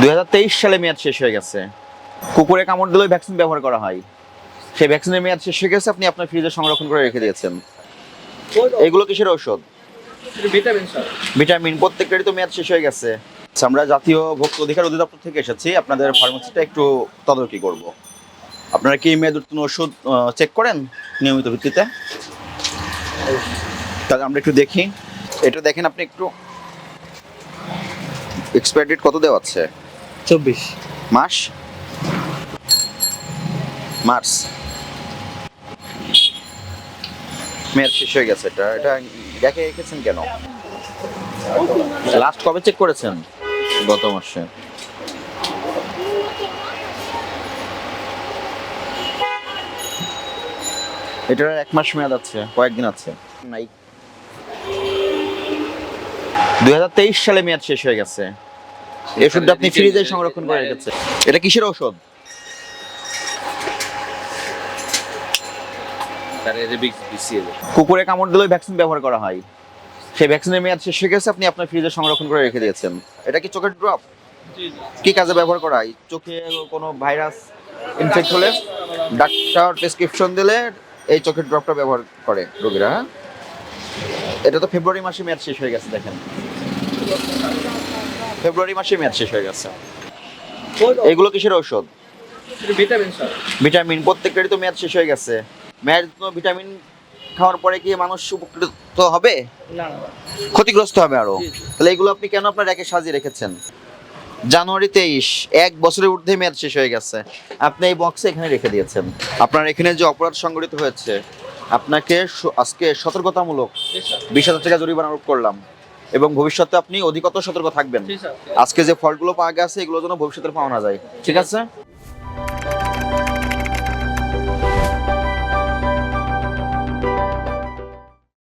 দু হাজার তেইশ সালে মেয়াদ শেষ হয়ে গেছে। কুকুরে কামড় দিলেও ভ্যাকসিন ব্যবহার করা হয়। সেই ভ্যাকসিনের মেয়াদ শেষ হয়ে গেছে আপনি আপনার ফ্রিজে সংরক্ষণ করে রেখে দিয়েছেন। এগুলো কিসের ঔষধ? Vitamin sir. ভিটামিন প্রত্যেকটারই তো মেয়াদ শেষ হয়ে গেছে। আচ্ছা, আমরা জাতীয় ভোক্তা অধিকার অধিদপ্তর থেকে এসেছি আপনাদের ফার্মেসিটা একটু তদারকি করব। আপনারা কি মেয়াদ উত্তীর্ণ ওষুধ চেক করেন নিয়মিত ভিত্তিতে? তাহলে আমরা একটু দেখি। এটা দেখেন আপনি একটু। এক্সপায়ার ডেট কত দেওয়া আছে? চব্বিশ। মাস? মার্চ। মেয়াদ শেষ হয়ে গেছে এটা। এটা দেখে রেখেছেন কেন? লাস্ট কবে চেক করেছেন? গত মাসে। এটার এক মাস মেয়াদ আছে, কয়েকদিন আছে। নাই। দুই হাজার তেইশ সালে মেয়াদ শেষ হয়ে গেছে। এই ওষুধটা আপনি ফ্রিজে সংরক্ষণ করে রেখেছেন এটা কিসের ঔষধ? কুকুরে কামড় দিলেও ভ্যাকসিন ব্যবহার করা হয়। সেই ভ্যাকসিনের মেয়াদ শেষ হয়ে গেছে আপনি আপনার ফ্রিজে সংরক্ষণ করে রেখে দিয়েছেন। এটা কি চোখের ড্রপ কি কাজে ব্যবহার করা হয়? চোখে কোনো ভাইরাস ইনফেক্ট হলে ডাক্তার প্রেসক্রিপশন দিলে এই চোখের ড্রপটা ব্যবহার করে রোগীরা হ্যাঁ? এটা তো ফেব্রুয়ারি মাসে মেয়াদ শেষ হয়ে গেছে দেখেন। ফেব্রুয়ারি মাসে মেয়াদ শেষ হয়ে গেছে। এগুলো কিসের ঔষধ? ভিটামিন ভিটামিন প্রত্যেকটারই তো মেয়াদ শেষ হয়ে গেছে। মেয়াদ ভিটামিন খাওয়ার পরে কি মানুষ উপকৃত হবে? ক্ষতিগ্রস্ত হবে আরও। তাহলে এগুলো আপনি কেন আপনার র্যাকে সাজিয়ে রেখেছেন? জানুয়ারি তেইশ এক বছরের ঊর্ধ্বে মেয়াদ শেষ হয়ে গেছে। আপনি এই বক্সে এখানে রেখে দিয়েছেন। আপনার এখানে যে অপরাধ সংঘটিত হয়েছে আপনাকে আজকে সতর্কতামূলক বিশ হাজার টাকা জরিমানা আরোপ করলাম। এবং ভবিষ্যতে আপনি অধিকতর সতর্ক থাকবেন। আজকে যে ফলগুলো পাওয়া গেছে এগুলো যেন ভবিষ্যতে পাওয়া না যায়। ঠিক আছে?